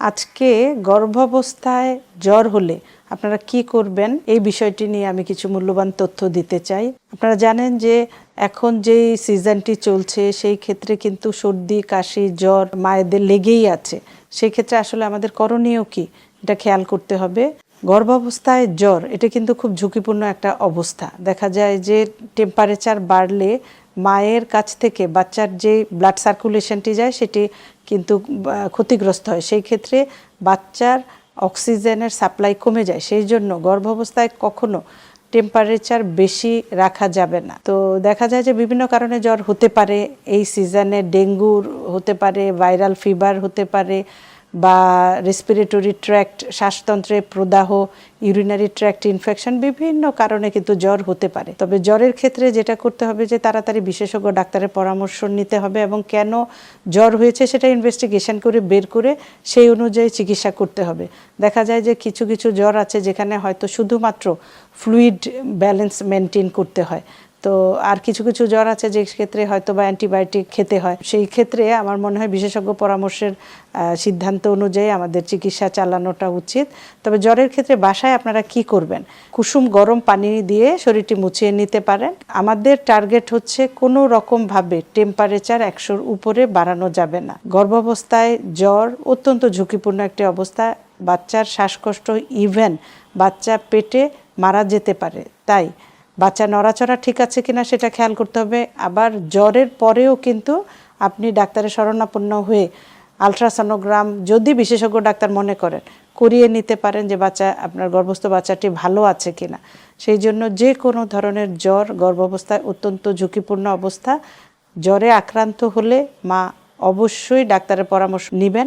আজকে গর্ভাবস্থায় জ্বর হলে আপনারা কি করবেন? এই বিষয়টি নিয়ে আমি কিছু মূল্যবান তথ্য দিতে চাই। আপনারা জানেন যে এখন যেই সিজনটি চলছে, সেই ক্ষেত্রে কিন্তু সর্দি, কাশি, জ্বর মায়েদের লেগেই আছে। সেই ক্ষেত্রে আসলে আমাদের করণীয় কি? এটা খেয়াল করতে হবে। গর্ভাবস্থায় জ্বর, এটা কিন্তু খুব ঝুঁকিপূর্ণ একটা অবস্থা। দেখা যায় যে টেম্পারেচার বাড়লে মায়ের কাছ থেকে বাচ্চার যে ব্লাড সার্কুলেশনটি যায়, সেটি কিন্তু ক্ষতিগ্রস্ত হয়। সেই ক্ষেত্রে বাচ্চার অক্সিজেনের সাপ্লাই কমে যায়। সেই জন্য গর্ভাবস্থায় কখনো টেম্পারেচার বেশি রাখা যাবে না। তো দেখা যায় যে বিভিন্ন কারণে জ্বর হতে পারে, এই সিজনে ডেঙ্গুর হতে পারে ভাইরাল ফিভার হতে পারে বা রেসপিরেটরি ট্র্যাক্ট শ্বাসতন্ত্রে প্রদাহ ইউরিনারি ট্র্যাক্ট ইনফেকশন বিভিন্ন কারণে কিন্তু জ্বর হতে পারে। তবে জ্বরের ক্ষেত্রে যেটা করতে হবে যে তাড়াতাড়ি বিশেষজ্ঞ ডাক্তারের পরামর্শ নিতে হবে এবং কেন জ্বর হয়েছে সেটা ইনভেস্টিগেশন করে বের করে সেই অনুযায়ী চিকিৎসা করতে হবে। দেখা যায় যে কিছু কিছু জ্বর আছে যেখানে হয়তো শুধুমাত্র ফ্লুইড ব্যালেন্স মেনটেন করতে হয়। তো আর কিছু কিছু জ্বর আছে যে ক্ষেত্রে হয়তো বা অ্যান্টিবায়োটিক খেতে হয়। সেই ক্ষেত্রে আমার মনে হয় বিশেষজ্ঞ পরামর্শের সিদ্ধান্ত অনুযায়ী আমাদের চিকিৎসা চালানোটা উচিত। তবে জ্বরের ক্ষেত্রে বাসায় আপনারা কি করবেন? কুসুম গরম পানি দিয়ে শরীরটি মুছিয়ে নিতে পারেন। আমাদের টার্গেট হচ্ছে কোনো রকমভাবে টেম্পারেচার একশোর উপরে বাড়ানো যাবে না। গর্ভাবস্থায় জ্বর অত্যন্ত ঝুঁকিপূর্ণ একটি অবস্থা। বাচ্চার শ্বাসকষ্ট ইভেন বাচ্চা পেটে মারা যেতে পারে। তাই বাচ্চা নড়াচড়া ঠিক আছে কিনা সেটা খেয়াল করতে হবে। আবার জ্বরের পরেও কিন্তু আপনি ডাক্তারের শরণাপন্ন হয়ে আলট্রাসনোগ্রাম যদি বিশেষজ্ঞ ডাক্তার মনে করেন, করিয়ে নিতে পারেন যে বাচ্চা, আপনার গর্ভস্থ বাচ্চাটি ভালো আছে কিনা। সেই জন্য যে কোনো ধরনের জ্বর গর্ভাবস্থায় অত্যন্ত ঝুঁকিপূর্ণ অবস্থা। জ্বরে আক্রান্ত হলে মা অবশ্যই ডাক্তারের পরামর্শ নেবেন।